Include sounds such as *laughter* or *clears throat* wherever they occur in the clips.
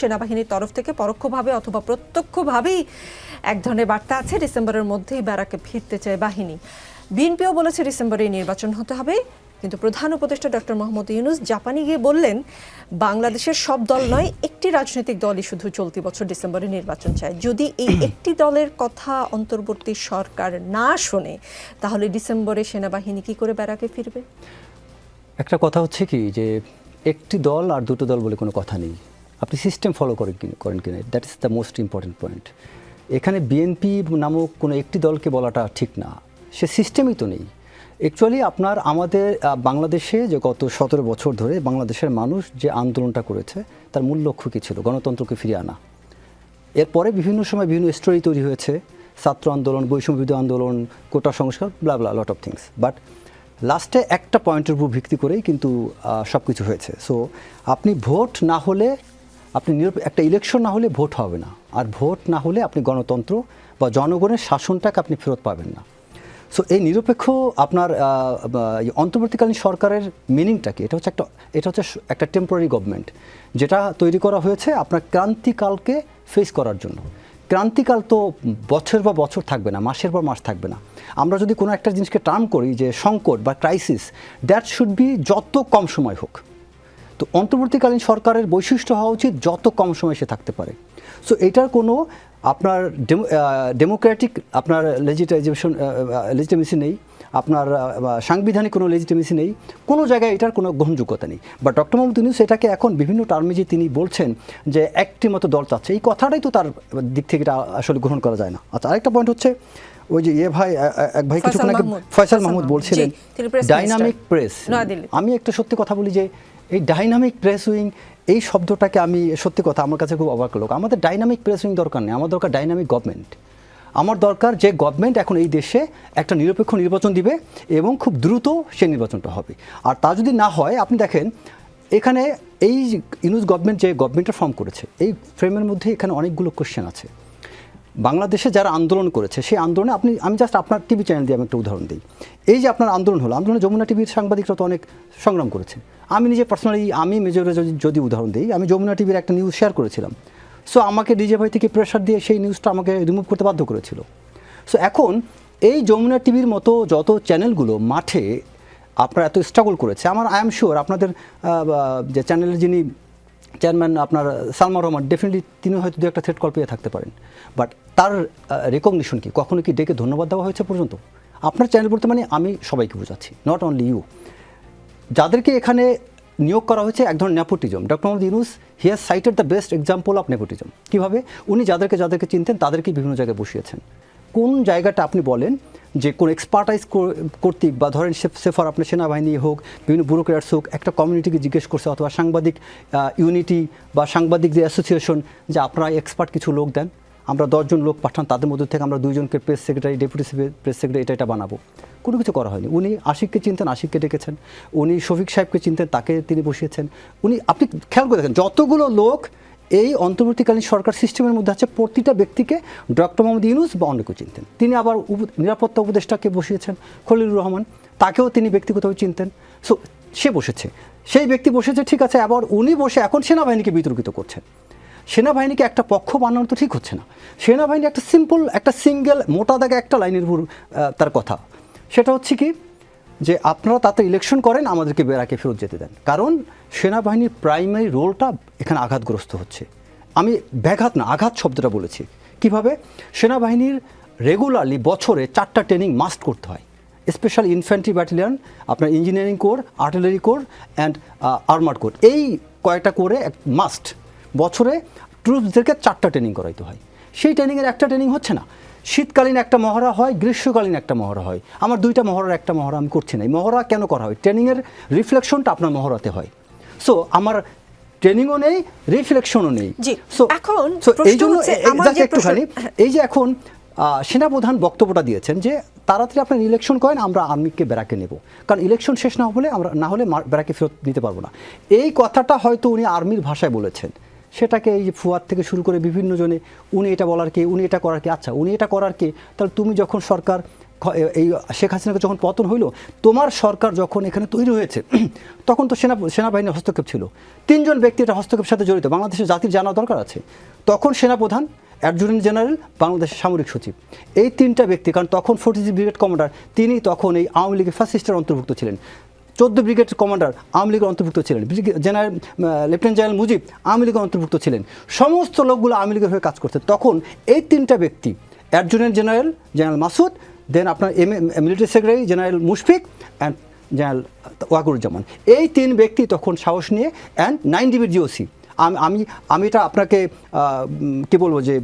সেনাবাহিনীর তরফ থেকে পরোক্ষভাবে অথবা প্রত্যক্ষভাবেই এক ধরনের বার্তা আছে। ডিসেম্বরের মধ্যেই ব্যারাকে ফিরতে চায় বাহিনী। বিএনপিও বলেছে ডিসেম্বরে নির্বাচন হতে হবে। কিন্তু প্রধান উপদেষ্টা ডক্টর মোহাম্মদ ইউনুস জাপানে গিয়ে বললেন বাংলাদেশের সব দল নয় একটি রাজনৈতিক দলই শুধু চলতি বছর ডিসেম্বরে নির্বাচন চায়। যদি এই *clears throat* একটি দলের কথা অন্তর্বর্তী সরকার না শোনে তাহলে ডিসেম্বরে সেনাবাহিনী কি করে ব্যারাকে ফিরবে? একটা কথা হচ্ছে কি যে একটি দল আর দুটো দল বলে কোনো কথা নেই। আপনি সিস্টেম ফলো করেন করেন কিনা that is the most important point এখানে বিএনপি নামক কোনো একটি দলকে বলাটা ঠিক না। সে সিস্টেমই তো নেই। অ্যাকচুয়ালি আপনার আমাদের বাংলাদেশে যে গত সতেরো বছর ধরে বাংলাদেশের মানুষ যে আন্দোলনটা করেছে, তার মূল লক্ষ্য কী ছিল? গণতন্ত্রকে ফিরিয়ে আনা। এরপরে বিভিন্ন সময় বিভিন্ন স্টোরি তৈরি হয়েছে। ছাত্র আন্দোলন বৈষম্যবিধি আন্দোলন, কোটা সংস্কার blah blah lot of things but লাস্টে একটা পয়েন্টের উপর ভিত্তি করেই কিন্তু সব কিছু হয়েছে। সো আপনি ভোট না হলে আপনি একটা ইলেকশন না হলে ভোট হবে না। আর ভোট না হলে আপনি গণতন্ত্র বা জনগণের শাসনটাকে আপনি ফেরত পাবেন না। সো এই নিরপেক্ষ আপনার অন্তর্বর্তীকালীন সরকারের মিনিংটা কি? এটা হচ্ছে একটা, এটা হচ্ছে একটা টেম্পোরারি গভর্নমেন্ট যেটা তৈরি করা হয়েছে আপনার ক্রান্তিকালকে ফেস করার জন্য। ক্রান্তিকাল তো বছর বা বছর থাকবে না, মাসের পর মাস থাকবে না। আমরা যদি কোনো একটা জিনিসকে টার্ম করি যে সংকট বা ক্রাইসিস দ্যাট শুড বি যত কম সময় হোক। তো অন্তর্বর্তীকালীন সরকারের বৈশিষ্ট্য হওয়া উচিত যত কম সময় সে থাকতে পারে। সো এটার কোনো আপনার ডেমোক্রেটিক আপনার লেজিটাইজেশন লেজিটিমেসি নেই আপনার সাংবিধানিক কোনো লেজিটিমেসি নেই কোনো জায়গায় এটার কোনো গ্রহণযোগ্যতা নেই। বা ডক্টর মোহাম্মদ ইউনুস এটাকে এখন বিভিন্ন টার্মে যে তিনি বলছেন যে একটি মতো দল চাচ্ছে। এই কথাটাই তো তার দিক থেকে এটা আসলে গ্রহণ করা যায় না। আচ্ছা আরেকটা পয়েন্ট হচ্ছে ওই যে এ ভাই আহ, আহ, এক ভাই কিছুক্ষণ আগে ফয়সাল মাহমুদ বলছিলেন ডাইনামিক প্রেস আমি একটা সত্যি কথা বলি যে এই ডাইনামিক প্রেস উইং এই শব্দটাকে আমি, সত্যি কথা আমার কাছে খুব অবাক লোক। আমাদের ডাইনামিক প্রেস উইং দরকার নেই, আমার দরকার ডাইনামিক গভর্নমেন্ট আমার দরকার যে গভর্নমেন্ট এখন এই দেশে একটা নিরপেক্ষ নির্বাচন দিবে এবং খুব দ্রুত সে নির্বাচনটা হবে। আর তা যদি না হয়, আপনি দেখেন, এখানে এই ইউনুস গভর্নমেন্ট যে গভর্নমেন্টটা ফর্ম করেছে, এই ফ্রেমের মধ্যে এখানে অনেকগুলো কোশ্চেন আছে। বাংলাদেশে যারা আন্দোলন করেছে, সেই আন্দোলনে আপনি, আমি জাস্ট আপনার টিভি চ্যানেল দিয়ে আমি একটা উদাহরণ দিই। এই যে আপনার আন্দোলন হলো, আন্দোলনে যমুনা টিভির সাংবাদিকরা তো অনেক সংগ্রাম করেছে। আমি নিজে পার্সোনালি আমি মেজরে যদি যদি উদাহরণ দিই, আমি যমুনা টিভির একটা নিউজ শেয়ার করেছিলাম। সো আমাকে ডিজে ভাই থেকে প্রেশার দিয়ে সেই নিউজটা আমাকে রিমুভ করতে বাধ্য করেছিল। সো এখন এই যমুনা টিভির মতো যত চ্যানেলগুলো মাঠে আপনারা এত স্ট্রাগল করেছে, আমার আই এম শিওর আপনাদের যে চ্যানেলের যিনি চেয়ারম্যান আপনার সালমান রহমান ডেফিনেটলি তিনি হয়তো দু একটা থ্রেড কল পেয়ে থাকতে পারেন। বাট তার রেকগনিশন কি? কখনো কি ডেকে ধন্যবাদ দেওয়া হয়েছে পর্যন্ত? আপনার চ্যানেল বলতে মানে আমি সবাইকে বোঝাচ্ছি নট অনলি ইউ যাদেরকে এখানে নিয়োগ করা হয়েছে এক ধরনের nepotism doctor Mohammad Yunus he has cited the best example of nepotism কীভাবে? উনি যাদেরকে যাদেরকে চিনতেন, তাদেরকেই বিভিন্ন জায়গায় বসিয়েছেন। কোন জায়গাটা আপনি বলেন যে কোন এক্সপার্টাইজ কর্তৃক বা ধরেন সেফার আপনার সেনাবাহিনী হোক, বিভিন্ন ব্যুরোক্র্যাটস হোক, একটা কমিউনিটিকে জিজ্ঞেস করছে অথবা সাংবাদিক ইউনিটি বা সাংবাদিক যে অ্যাসোসিয়েশন যে আপনারা এক্সপার্ট কিছু লোক দেন, আমরা দশজন লোক পাঠান, তাদের মধ্যে থেকে আমরা দুইজনকে press secretary deputy press secretary এটা এটা বানাবো। কোনো কিছু করা হয়নি। উনি আশিককে চিনতেন, আশিককে ডেকেছেন। উনি শফিক সাহেবকে চিনতেন, তাকে তিনি বসিয়েছেন। উনি, আপনি খেয়াল করে দেখেন, যতগুলো লোক এই অন্তর্বর্তীকালীন সরকার সিস্টেমের মধ্যে আছে প্রতিটা ব্যক্তিকে ডক্টর মোহাম্মদ ইউনুস বা অন্য চিনতেন। তিনি আবার নিরাপত্তা উপদেষ্টাকে বসিয়েছেন খলিলুর রহমান। তাকেও তিনি ব্যক্তিগতভাবে চিনতেন। সো সে বসেছে। সেই ব্যক্তি বসেছে ঠিক আছে আবার উনি বসে এখন সেনাবাহিনীকে বিতর্কিত করছেন। সেনাবাহিনীকে একটা পক্ষ বানানো তো ঠিক হচ্ছে না। সেনাবাহিনী একটা সিম্পল একটা সিঙ্গেল মোটা দাগে একটা লাইনের আহ, তার কথা। সেটা হচ্ছে কি যে আপনারা তাতে ইলেকশন করেন আমাদেরকে বেড়াকে ফেরত যেতে দেন। কারণ সেনাবাহিনীর প্রাইমারি রোলটা এখানে আঘাতগ্রস্ত হচ্ছে। আমি ব্যাঘাত না, আঘাত শব্দটা বলেছি। কীভাবে? সেনাবাহিনীর রেগুলারলি বছরে চারটা ট্রেনিং মাস্ট করতে হয়। স্পেশাল ইনফ্যান্ট্রি ব্যাটালিয়ন আপনার engineering corps artillery corps and armour corps এই কয়েকটা করে মাস্ট বছরে ট্রুপসদেরকে চারটা ট্রেনিং করাইতে হয়। সেই ট্রেনিংয়ের একটা ট্রেনিং হচ্ছে না। শীতকালীন একটা মহড়া হয়, গ্রীষ্মকালীন একটা মহড়া হয়। আমার দুইটা মহড়ার একটা মহড়া আমি করছি না। এই মহড়া কেন করা হয়? ট্রেনিংয়ের রিফ্লেকশনটা আপনার মহড়াতে হয়। সো আমার ট্রেনিংও নেই রিফ্লেকশনও নেই। এখন এই জন্য একটুখানি এই যে এখন সেনাপ্রধান বক্তব্যটা দিয়েছেন যে তাড়াতাড়ি আপনার ইলেকশন করেন আমরা আর্মিকে বেড়াকে নেব। কারণ ইলেকশন শেষ না হলে আমরা না হলে বেড়াকে ফেরত দিতে পারব না। এই কথাটা হয়তো উনি আর্মির ভাষায় বলেছেন। সেটাকে এই যে ফুয়াদ থেকে শুরু করে বিভিন্ন জনে উনি এটা বলার কে উনি এটা করার কে আচ্ছা উনি এটা করার কে তাহলে তুমি যখন সরকার এই শেখ হাসিনাকে যখন পতন হইল, তোমার সরকার যখন এখানে তৈরি হয়েছে, *clears throat* তখন তো সেনা সেনাবাহিনীর হস্তক্ষেপ ছিল। তিনজন ব্যক্তি এটা হস্তক্ষেপের সাথে জড়িত, বাংলাদেশের জাতির জানা দরকার আছে। তখন সেনাপ্রধান অ্যাডজুটেন্ট জেনারেল, বাংলাদেশের সামরিক সচিব। এই তিনটা ব্যক্তি, কারণ তখন ফোর্টি ব্রিগেড কমান্ডার, তিনি তখন এই আওয়ামী লীগের ফার্স্ট অন্তর্ভুক্ত ছিলেন। চোদ্দ ব্রিগেড কমান্ডার আওয়ামী লীগের অন্তর্ভুক্ত ছিলেন। General lieutenant general Mujib Awami লীগের অন্তর্ভুক্ত ছিলেন। সমস্ত লোকগুলো আওয়ামী লীগের হয়ে কাজ করছে তখন এই তিনটা ব্যক্তি adjutant general general Masud then আপনার M military secretary general Mushfiq and general Wakeruzzaman এই তিন ব্যক্তি তখন সাহস নিয়ে অ্যান্ড নাইন ডিবির জিওসি আমি আমি এটা আপনাকে কি বলব যে,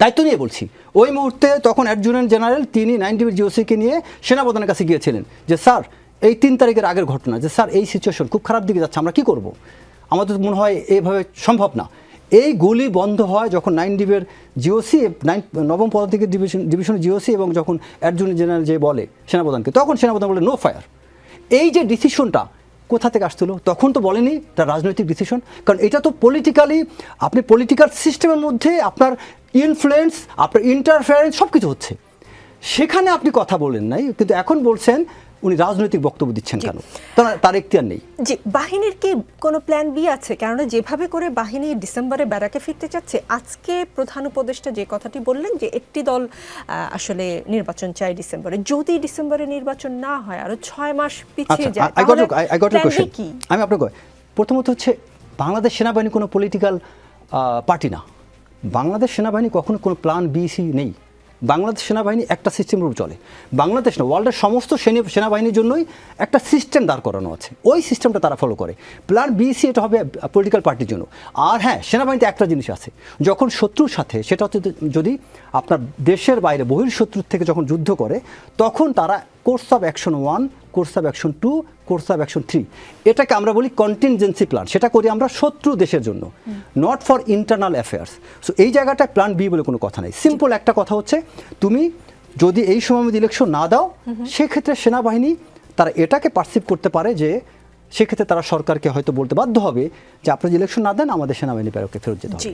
দায়িত্ব নিয়ে বলছি। ওই মুহূর্তে তখন অ্যাডজুটেন্ট জেনারেল তিনি নাইন ডিবির জিওসিকে নিয়ে সেনাপ্রধানের কাছে গিয়েছিলেন যে, স্যার, এই তিন তারিখের আগের ঘটনা যে, স্যার, এই সিচুয়েশন খুব খারাপ দিকে যাচ্ছে, আমরা কি করব? আমাদের মনে হয় এইভাবে সম্ভব না। এই গুলি বন্ধ হয় যখন নাইন ডিবের জিওসি নাইন, নবম পদাতিকের ডিভিশন, ডিভিশনের জিওসি এবং যখন অ্যাডজুটেন্ট জেনারেল যে বলে সেনাপ্রধানকে, তখন সেনাপ্রধান বলে নো ফায়ার এই যে ডিসিশনটা কোথা থেকে আসছিল, তখন তো বলেনি, এটা রাজনৈতিক ডিসিশন কারণ এটা তো পলিটিক্যালি আপনি পলিটিক্যাল সিস্টেমের মধ্যে আপনার ইনফ্লুয়েন্স আপনার ইন্টারফারেন্স সব কিছু হচ্ছে। সেখানে আপনি কথা বলেন নাই, কিন্তু এখন বলছেন উনি রাজনৈতিক বক্তব্য দিচ্ছেন কেন? তার এখতিয়ার নেই। জি বাহিনীর কি কোনো প্ল্যান বি আছে? কেননা যেভাবে করে বাহিনী ডিসেম্বরে ব্যারাকে ফিরতে চাচ্ছে আজকে প্রধান উপদেষ্টা যে কথাটি বললেন যে একটি দল আসলে নির্বাচন চায় ডিসেম্বরে। যদি ডিসেম্বরে নির্বাচন না হয় আরও ছয় মাস পিছিয়ে যায় কোশ্চেন কি? আমি আপনাকে প্রথমত হচ্ছে বাংলাদেশ সেনাবাহিনী কোনো পলিটিক্যাল পার্টি না। বাংলাদেশ সেনাবাহিনী কখনো কোনো প্ল্যান বি সি নেই। বাংলাদেশ সেনাবাহিনী একটা সিস্টেম রূপ চলে। বাংলাদেশ না ওয়ার্ল্ডের সমস্ত সেনা, সেনাবাহিনীর জন্যই একটা সিস্টেম দাঁড় করানো আছে। ওই সিস্টেমটা তারা ফলো করে। প্ল্যান বিসি এটা হবে পলিটিক্যাল পার্টির জন্য। আর হ্যাঁ সেনাবাহিনীতে একটা জিনিস আছে। যখন শত্রুর সাথে, সেটা হচ্ছে যদি আপনার দেশের বাইরে বহির শত্রুর থেকে যখন যুদ্ধ করে, তখন তারা course of action one course of action two, course of action three. এটাকে আমরা বলি কন্টিনজেন্সি প্ল্যান সেটা করি আমরা শত্রু দেশের জন্য। Not for internal affairs so এই জায়গাটায় প্ল্যান বি বলে কোনো কথা নেই। সিম্পল একটা কথা হচ্ছে, তুমি যদি এই সময় ইলেকশন না দাও, সেক্ষেত্রে সেনাবাহিনী তারা এটাকে পার্সিভ করতে পারে যে সেক্ষেত্রে তারা সরকারকে হয়তো বলতে বাধ্য হবে যে আপনি ইলেকশন না দেন, আমাদের সেনাবাহিনী ফেরত যেতে হবে।